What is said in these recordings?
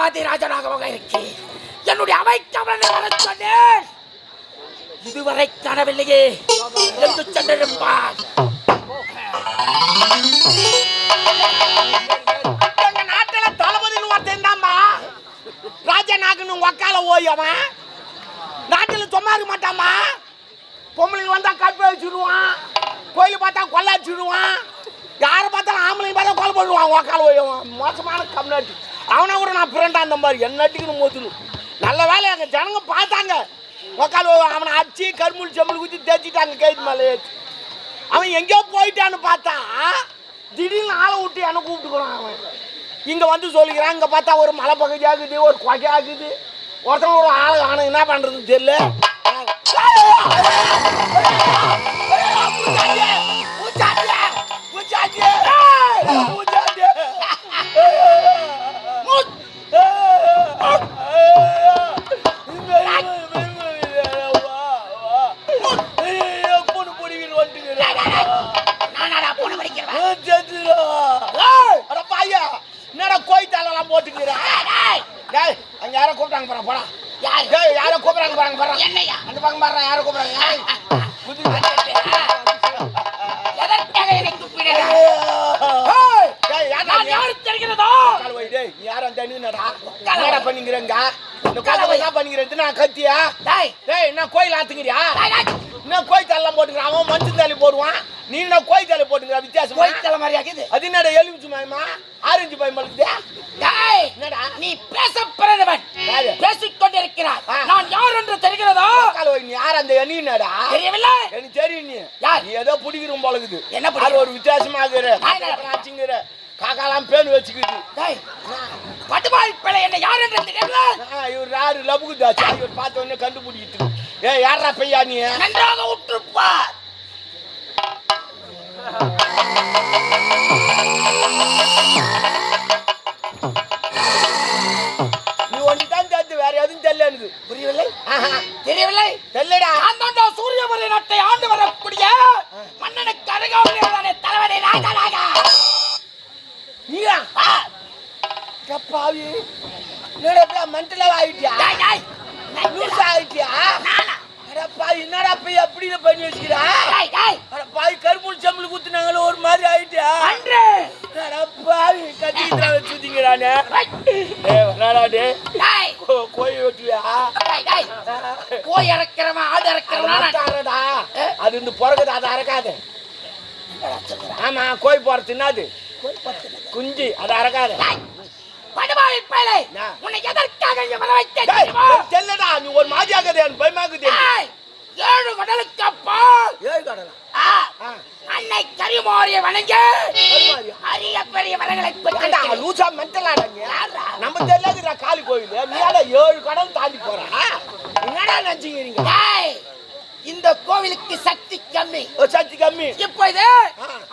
மந்திரவாதி ராஜனாக இருக்கேன் என்னுடைய அவைக்கவலனை வர சொன்னேன் இதுவரை காணவில்லையே. என்று சென்றிருப்பான் எங்க நாட்டுல தளபதினு ஒருத்தன் தான்மா ராஜநாகனு ஒக்கால ஓயவன் நாட்டுல சும்மா இருக்க மாட்டாமா பொம்பளைங்க வந்தா கற்பை வச்சுடுவான் கோயில் பார்த்தா கொள்ள வச்சுடுவான் யாரை பார்த்தாலும் ஆம்பளைங்க பார்த்தா கொலை பண்ணுவான் ஒக்கால ஓயவன் மோசமான கம்நாட்டு அவனை கூட நான் ஃப்ரெண்டா அந்த மாதிரி என்ன அடிக்கணும் மோதுணும் நல்ல வேலை எங்க ஜனங்க பார்த்தாங்க ஓய்வான் அவனை அடிச்சு கருமுள் செம்மல் குத்தி தேய்ச்சிட்டாங்க கைது மேலே ஏத்தி. அவன் எங்கேயோ போயிட்டான்னு பார்த்தா திடீர்னு ஆளை விட்டு என்ன கூப்பிட்டுக்கிறான் அவன் இங்க வந்து சொல்லிக்கிறான் இங்க பார்த்தா ஒரு மலை பகுதி ஆகுது ஒரு கொகை ஆகுது ஒருத்தன் ஒரு ஆள் ஆன என்ன பண்றதுன்னு தெரியல தாளெல்லாம் போட்டுக்கிறேன் டேய், அங்க யாரோ கூப்பிட்டாங்க பாரு போடா. யாரு? டேய் யாரோ கூப்பிடுறாங்க பாருங்க பாரு என்னையா? அந்த பக்கம் பாரு யாரோ கூப்பிடுறாங்க. ஏய், புது எதற்காக என்னை கூப்பிடுகிறாய்? ஏய், டேய் யாரா நான் நீ? யாரு தெரிகிறதோ? கால் வை டேய் நீ யாரா தண்ணினடா என்னடா பண்ணிக்கிறேங்க? என்ன பண்ணிக்கிறது நான் கத்தியா? டேய், டேய் என்ன கோயில் ஆத்துக்கிறியா? என்ன கோயில் போட்டுக்கிறான் அவன் மஞ்சள் தாலி போடுவான். நீ என்ன கோயில் தாலி போட்டுக்கிற? வித்தியாசமா? கோயில் தலை மாதிரியா இருக்குது? அது என்னடா எலுமிச்சு மயமா ஆரஞ்சு பயம் பழுக்குதே டேய், என்னடா? நீ பேச பிறந்தவன்? பேசிக் கொண்டிருக்கிறாய். நான் யார் என்று தெரிகிறதோ? நீ யார் அந்த எண்ணினடா தெரியவில்லை. எனக்கு தெரியும் நீ. யார்? நீ ஏதோ பிடிக்கிறோம் போலக்குது என்ன? அது ஒரு வித்தியாசமா இருக்கிற? காக்காலாம் பேன் வச்சுக்கிது டேய், பட்டுவாய் பிள்ளை என்ன யார் என்று இவர் யாரு லபுக்குதாச்சு இவர் பார்த்த உடனே கண்டுபிடிக்கிட்டு ஏ யாரா பையா நீ? நன்றாக உற்றுப்பார். பாவி என்னடா மென்டலா ஆயிட்டியா டேய், டேய், லூசா ஆயிட்டியா நானா? அட பாவி என்னடா போய் அப்படின்னு பண்ணி வச்சுக்கிறா? பாவி கரும்புள் செம்பல் குத்துனாங்களோ ஒரு மாதிரி ஆயிட்டியா பாவி கத்திக்கிட்டு டேய், கோய் வெட்டுவியா? போய் இறக்கிறவன் ஆடு இறக்கிறவன் நானா? அறடா அது இந்த பிறகுது அதை அறக்காது. ஆமா கோய் போறது என்னது? குஞ்சு அதை அறக்காது. பிள்ளை என்ன? உன்னை எதற்காக இங்க வர வைத்தேன் தெரியலடா நீ ஒரு மாதிரியாகுது எனக்கு பயமாக்குது டேய், ஏழு கடலுக்கு அப்பால். ஏய் கடலா? அன்னை வணங்கி கருமாரியா? அரிய பெரிய வரங்களை பெற்றிருக்கிறேன். லூசா மென்டலாடா நீ? யார்ரா? நம்ம தெரியலதுடா காளி கோயில். நீ ஏடா ஏழு கடல் தாண்டி போறா? என்னடா நினைச்சுக்கிறீங்க? இந்த கோவிலுக்கு சக்தி கம்மி. சக்தி கம்மி. இப்போது.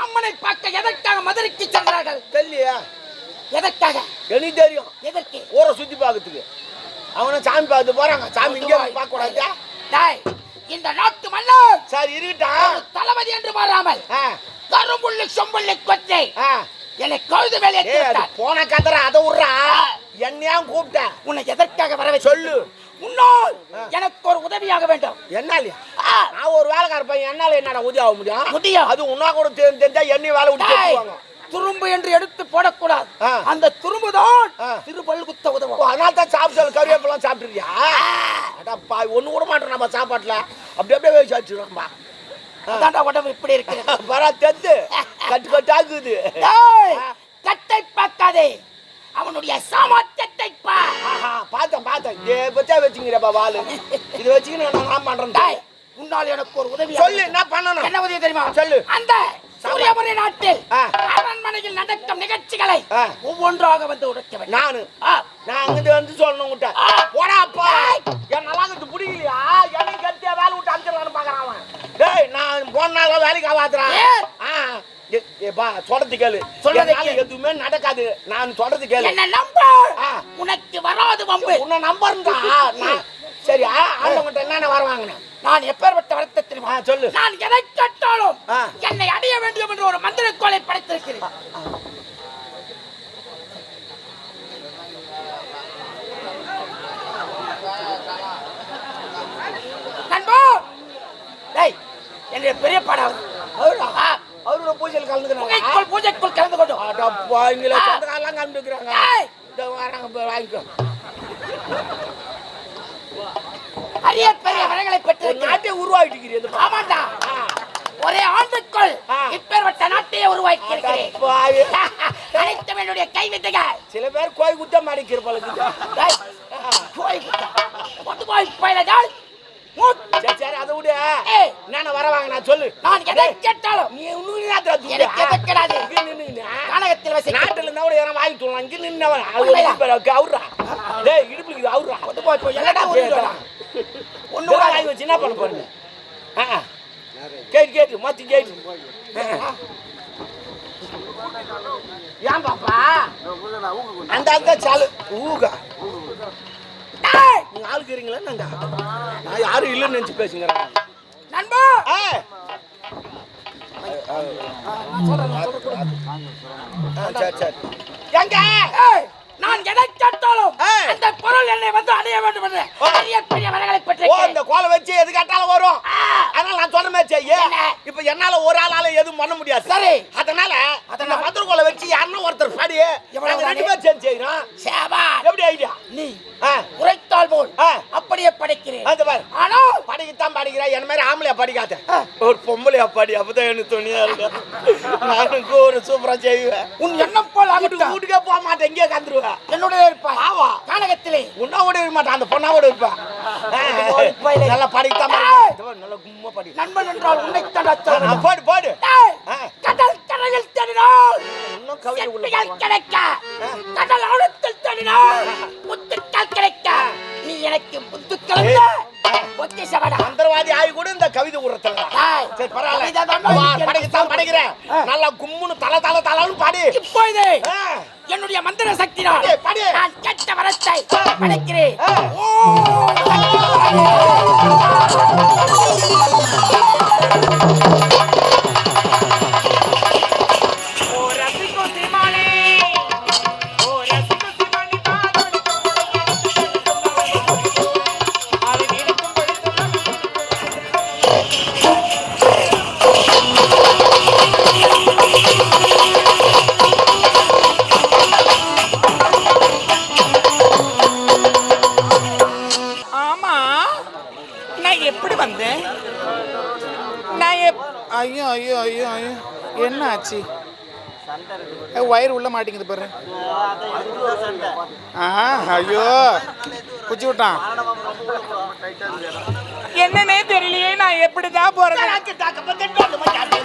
அம்மனை பார்க்க எதற்காக மதுரைக்கு சென்றார்கள்? தெரியலையா. எதற்காக? எனக்கு தெரியும் எதற்கு? ஊரை சுத்தி பார்க்கறதுக்கு. அவனை சாமி பார்த்து போறாங்க. சாமி இங்கே பார்க்க கூடாது டேய், இந்த நாட்டு மன்னர் சரி இருக்கட்டா ஒரு தளபதி என்று மாறாமல் கரும்புள்ளி சொம்புள்ளி கொச்சை. என்னை கழுது வேலை ஏய் அது போன கதற அதை விட்றா? ஆ. என்னையா கூப்பிட்ட? உன்னை எதற்காக வர வைத்தேன்? சொல்லு முன்னால். எனக்கு ஒரு உதவியாக வேண்டும். என்னாலயா? ஆ, நான் ஒரு வேலைக்கார பையன். என்னால என்னடா உதவி ஆக முடியும்? முடியும். அது உன்னா கூட தெரிஞ்சு என்னையும் வேலை விட்டு துரும்பு என்று எடுத்து போடக்கூடாது. அந்த துரும்பு தான் ஆ. திருப்பல் குத்த ஓ, உதவும் அதனால தான் சாப்பிட்டு கருவேப்பெல்லாம் சாப்பிட்டுருக்கியா அடப்பா ஒண்ணு கூட மாட்டோம் நம்ம சாப்பாட்டுல. அப்படி அப்படியே வேக வச்சுருவோம்பா அதான்டா உடம்பு இப்படி இருக்கிறது. வரா தெத்து கட்டு கட்டாக்குது கட்டை பார்க்காதே. அவனுடைய சாமர்த்தியத்தை பார்த்தேன் பார்த்தேன். இதே பச்சா வச்சுங்கிறப்பா வாலு இது வச்சுக்கின்னு நான் பண்றேன். உன்னால் எனக்கு ஒரு உதவி சொல்லு என்ன பண்ணணும்? என்ன உதவி தெரியுமா? சொல்லு. அந்த சூரியபுரி நாட்டில். அரண்மனையில் நடக்கும் நிகழ்ச்சிகளை. ஒவ்வொன்றாக வந்து உடைக்க நானு. நான் அங்கிட்டு வந்து சொல்லணும் கிட்ட ஆ. போடா அப்பா. என் நல்லா இது பிடிக்கலையா? என்னைக்கு கட்டியா வேலை விட்டு அனுப்பிச்சிடலான்னு பார்க்கறான் அவன். டேய் நான் போன நாள் வேலைக்கு ஆகாதுறான் ஏன்? ஆ. ஏ- ஏப்பா சொல்றது கேளு. சொல்றதை என்னால கேளு. எதுவுமே நடக்காது. நான் சொல்றது கேளு. என்ன நம்ப. உனக்கு வராது வம்பு. உன்னை நம்பர்ந்தா நான் சரி ஆண்டவங்கிட்ட என்னென்ன வர வாங்கினேன்? நான் எப்பேற்பட்ட வரத்தை தெரியுமா? சொல்லு. நான் எதை கேட்டாலும் என்னை அடைய வேண்டும் என்று ஒரு மந்திர கோலை படைத்திருக்கிறேன் நண்போ! டேய் என்னுடைய பெரிய படம் அவரா. அவரோட பூஜையில் கலந்துக்கிறாங்க பூஜைக்குள் கலந்து கொண்டு. கலந்து இங்கே சொந்தக்காரெல்லாம் கலந்துக்கிறாங்க வாங்கிக்கோ. அரிய பெரிய வரங்களை பெற்று நாட்டை உருவாக்கிட்டு ஆமாண்டா. ஒரே ஆண்டுக்குள். இப்பேற்பட்ட நாட்டையே உருவாக்கி இருக்கிறேன். அனைத்தும் என்னுடைய சில பேர் கோய் குத்த மாடிக்கிற பழகுது டேய், போய் குத்தா. கொண்டு போய் பயிலதால் அதை விடு. என்னென்ன வர வாங்க நான் சொல்லு. நான் எதை கேட்டாலும் நீ இன்னும் கிடையாது. வசி நாட்டுல இருந்தா கூட யாரும் வாங்கி சொல்லலாம் இங்க நின்னவன்? அவுறா டேய் இடுப்புல இது கொண்டு போய் போய் எல்லாடா கேட்டா. ஒண்ணு ஒண்ணு வாங்கி வாங்கி வச்சு என்ன பண்ண போறீங்க? ஆ. கேட்டு கேட்டு மாத்தி கேட்டு. ஏன் பாப்பா? அந்த ஆள் தான் சாலு. ஊகா. நீங்க ஆளுக்கு இருக்கீங்களா நாங்க நான் யாரும் இல்லைன்னு நினைச்சு பேசுங்கிறேன் நண்பா! எங்க? நான் எதை கேட்டாலும். அந்த பொருள் என்னை வந்து அடைய வேண்டும் என்று எது கேட்டாலும் வரும். அதனால நான் சொன்ன மாதிரி செய்ய? இப்ப என்னால ஒரு ஆளால எதுவும் பண்ண முடியாது சரி. அதனால மதுர கோலை வச்சு யாருன்னா ஒருத்தர் பாடி ரெண்டு? பேர் சேர்ந்து செய்யறோம் சேவான் எப்படி ஐடியா நீ ஆ உரைத்தால் போல் ஆ. அப்படியே படைக்கிறேன் அந்த பாரு ஆனால் படிக்கத்தான் படிக்கிறா என்ன மாதிரி ஆம்பளையா படிக்காத. ஒரு பொம்பளையா படி அப்பதான் எனக்கு துணியா இருக்கு. நானும் ஒரு சூப்பரா செய்வேன். உன் எண்ணம் போல் ஆகட்டும். வீட்டுக்கே போக மாட்டேன் இங்கே கந்துருவேன் என்னுடைய இருப்பாய் ஆவா. கானகத்திலே. உன்னோட இருக்க மாட்டான் அந்த பொண்ணாவோட இருப்பேன். ஒரு பயலே. நல்லா படிக்கத்தான் நல்லா கும்மா படி. நண்பன் என்றால் உன்னை ஆ, போடு போடு. கடல் கரையில் தேடினால் இன்னும் கவிதை. கிடைக்க. கடல் ஆழத்தில் தேடினால் முத்துக்கள் கிடைக்க. நீ எனக்கு முத்து கலந்த பொக்கிஷமடா கவிதை உரத்துல சரி பரவாயில்ல. படிக்கத்தான் படிக்கிறேன். நல்லா கும்முன்னு தல தல தலன்னு பாடி. இப்பொழுது ஆ. என்னுடைய மந்திர சக்தினால். நான் கேட்ட வரத்தை படைக்கிறேன். ஐயோ ஐயோ ஐயோ ஐயோ. என்ன ஆச்சு? ஏ, வயிறு உள்ள மாட்டேங்குது பாரு. ஆ ஐயோ. குச்சி விட்டான். என்னன்னே தெரியலையே நான் எப்படிதான் போறது? தாக்கு.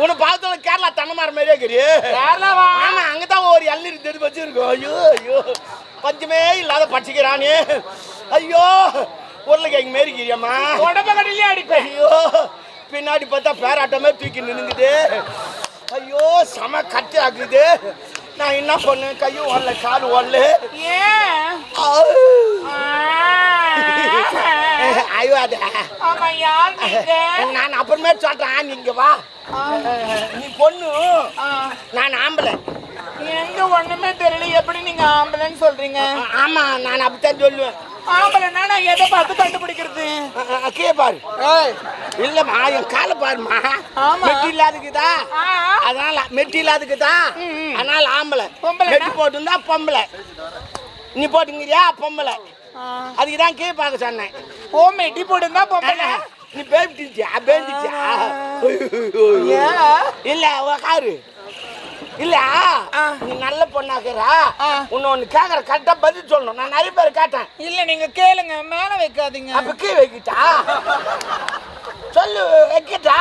உன்னை பார்த்தால கேரளா தன்னமார மாதிரியே இருக்கிறியே. கேரளாவா? ஆமா அங்கதான் ஒரு இளநீர் தெரிஞ்சு வச்சிருக்கோம். ஐயோ ஐயோ. பஞ்சமே இல்லாத பட்சிக்கிறானே. ஐயோ உருளைக்கிழங்கு மாரி கிரியாம்மா உடம்ப கடையிலே அடிப்பேன். ஐயோ பின்னாடி பார்த்தா பேராட்டமே தூக்கி நின்னுங்குது ஐயோ செம கட்டு ஆக்குது. நான் என்ன பண்ணேன்? கையும் ஓடல கால் ஓடல. ஏன்? ஐயோ அது ஆமா யார் நீங்க? நான் அப்புறமே சொல்றேன். நீங்க வா. நீ பொண்ணு. நான் ஆம்பளை. எங்க ஒண்ணுமே தெரியல. எப்படி நீங்க ஆம்பளைன்னு சொல்றீங்க? ஆமா நான் அப்படித்தான் சொல்லுவேன். ஆம்பளைன்னா நான் எதை பார்த்து கண்டுபிடிக்கிறது? கீழே பாரு. இல்லம்மா என் காலை பாருமா. மெட்டி இல்லாதுக்குதா அதனால மெட்டி இல்லாதுக்குதா. அதனால ஆம்பளை? மெட்டி போட்டுருந்தா பொம்பளை. நீ போட்டுங்கிறியா பொம்பளை. அதுக்கு தான் கீழே பார்க்க சொன்னேன் ஓ மெட்டி போடுந்தா பொம்பளை நீ பேபிட்டியா ஏன்? இல்ல உக்காரு இல்ல. நீ நல்ல பொண்ணாக்குறா. உன்னை ஒண்ணு கேக்குற கரெக்டா பதில் சொல்லணும். நான் நிறைய பேர் கேட்டேன். இல்ல நீங்க கேளுங்க. மேல வைக்காதீங்க. அப்ப கீ வைக்கிட்டா? சொல்லு வைக்கிட்டா?